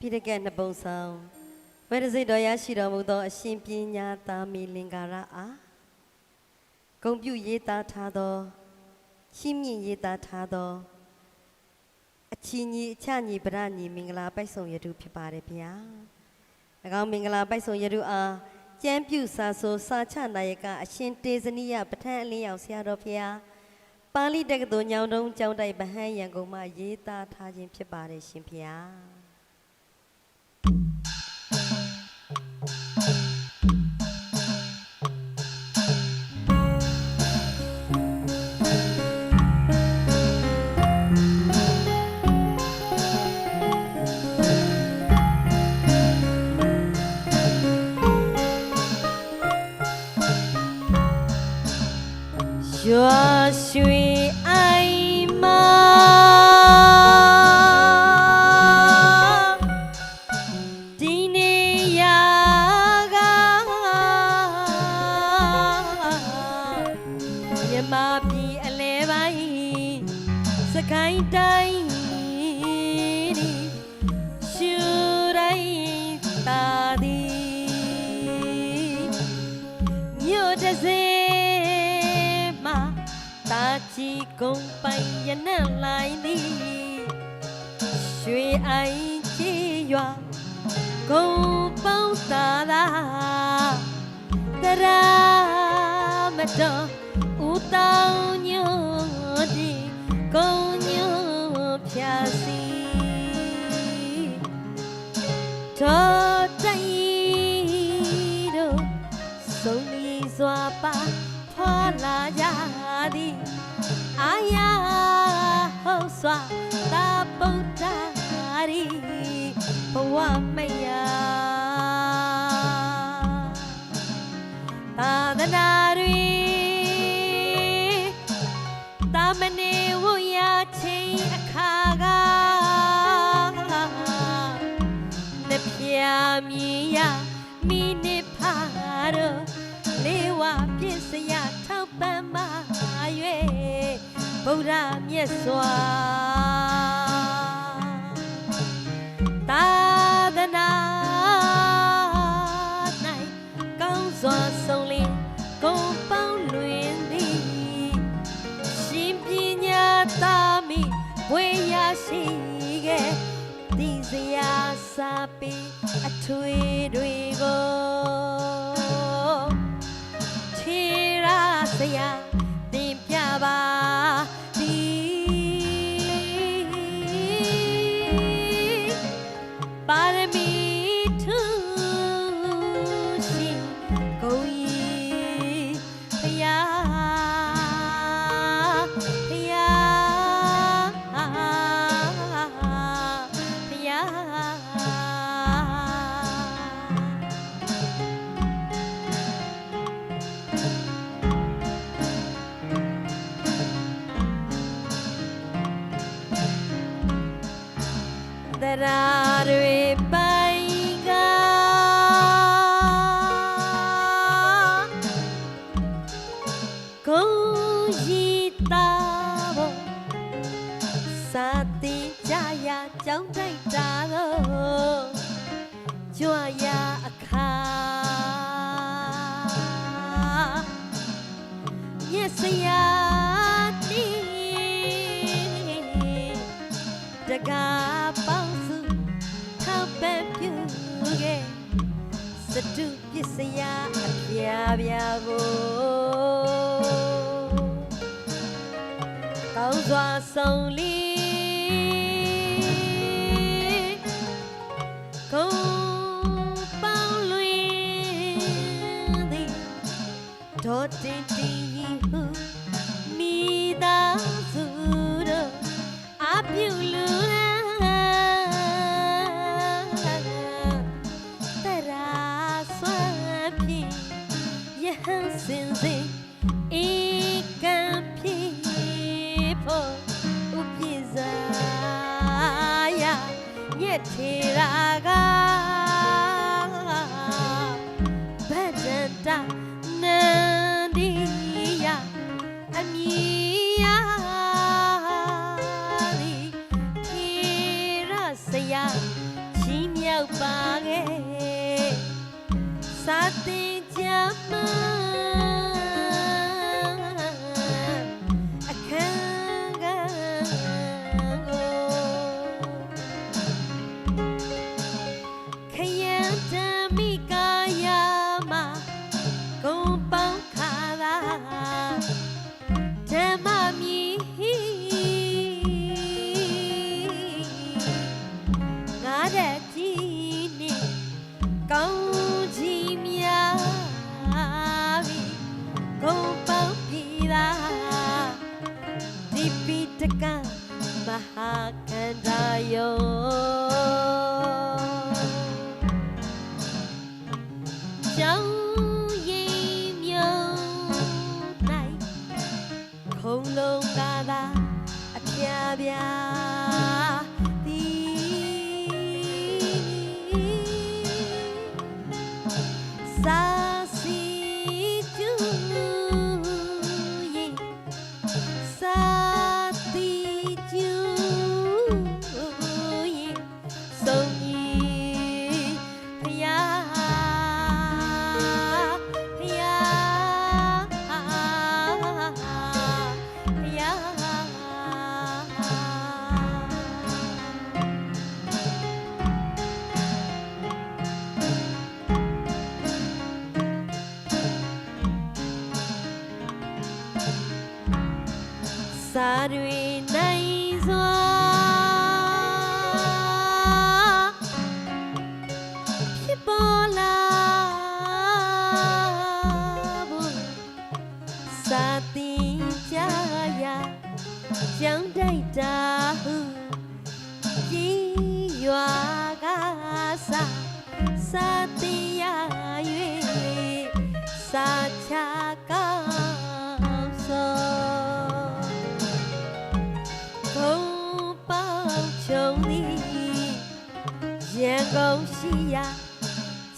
ပိဋကတ်နှစ်ပုံဆောင်ဝေဒစိတ်တော်ရရှိတော်မူသော အရှင်ပညာသာမီလင်္ကာရအားဂုံပြုရေးသားထားသောရှင်းမြင့်ရေးသားထားသောအချီညီအချညီဗရညီမင်္ဂလာပိုက်ဆောင်ရတုဖြစ်ပါတယ်ဗျာ၎င်းမင်္ဂလာပိုက်ဆောင်ရတုအားကျမ်းပြုစာဆိုစာချနာယကအရှင်တေဇနိယပဋ္ဌာန်းအလင်းရောက်ဆရာတော်ဖျားပါဠိတက္ကသိုလ်ညောင်တုံးကျောင်းတိုက်ဗဟန်းရန်ကုန်မှရေးသားထားခြင်းဖြစ်ပါတယ်ရှင်ဖျား ရွာရွှေအိုင်မာဒီနေရာကမြမပြည်အလဲပိုင်းစကိုင်းတိုင်း တာချီကုန်းပိုင်ရနက်လိုင်းသည်ရွှေအိုင်ချီရွာကုန်းပေါင်းသာသာတရာမတော်ဦးတောင်ညိုဒီကုန်းညိုဖြာစီတော်တိုင်းတို့ဆုံးလီစွာပါ ဖွာလာကြသည်အာယာဟုတ်စွာတာပုဒ္ဒရီဘဝမယာသာသနာတွေတာမဏေဝရချင်းအခါကနှပြမြည်ရမိ ဗုဒ္ဓမြတ်စွာသာသနာ၌ကောင်းစွာဆုံးလင်းဂုံပေါင်းလွင်သည်ရှင်ပညာသာမိဝေရရှိခဲ့ဒီစရာစာပေအထွေတွေကိုထေရစရာတင်ပြပါ ရာတွေပိုင်ကကိုရီတာဘောစာတင်ကြရာကြောင်းတိုက်တာတော့ကြွရအခါ ပစ္စယအပြာပြာကိုကောင်းစွာဆုံးလီ ဒ ပိတကမဟာကန္တာယောကျောင်း စာတွေနိုင်စွာဖြစ်ပေါ်လာဖို့စာတင်ကြရာကြောင်းတိုက်တာဟုကြီးရွာကစာစာတင်ရ၍စာချ ကုန်ရှိရာ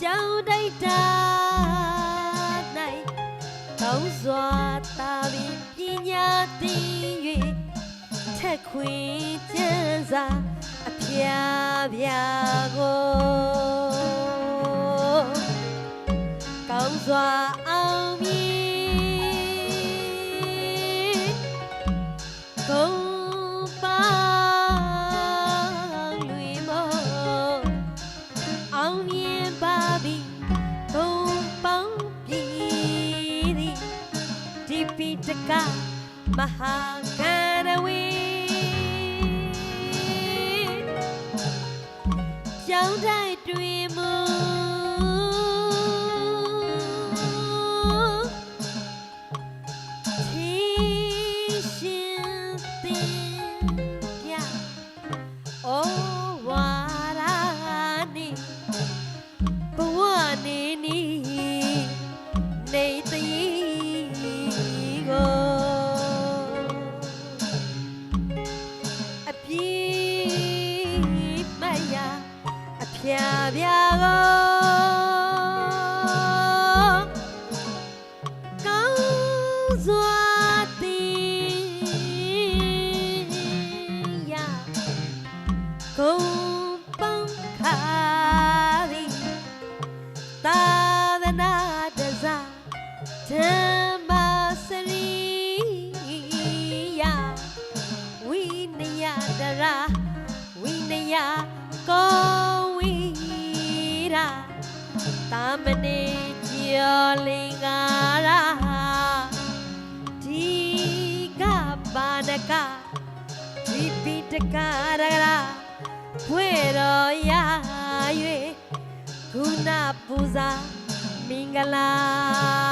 ကျောင်းတိုက်တာ၌ကောင်းစွာသာပြီးပညာသင်၍ထက်ခွေကျန်းစာအဖျားပြာကိုကောင်းစွာ မြင်ပါပြီကုံပေါင်းပြီသည်ဒီပိတကမဟာကရဝေကျောင်းတိုင်းတွင် ဖျားပြာ တကရဂရာဘွေတော်ရ၍ခုနပူဇာမင်္ဂလာ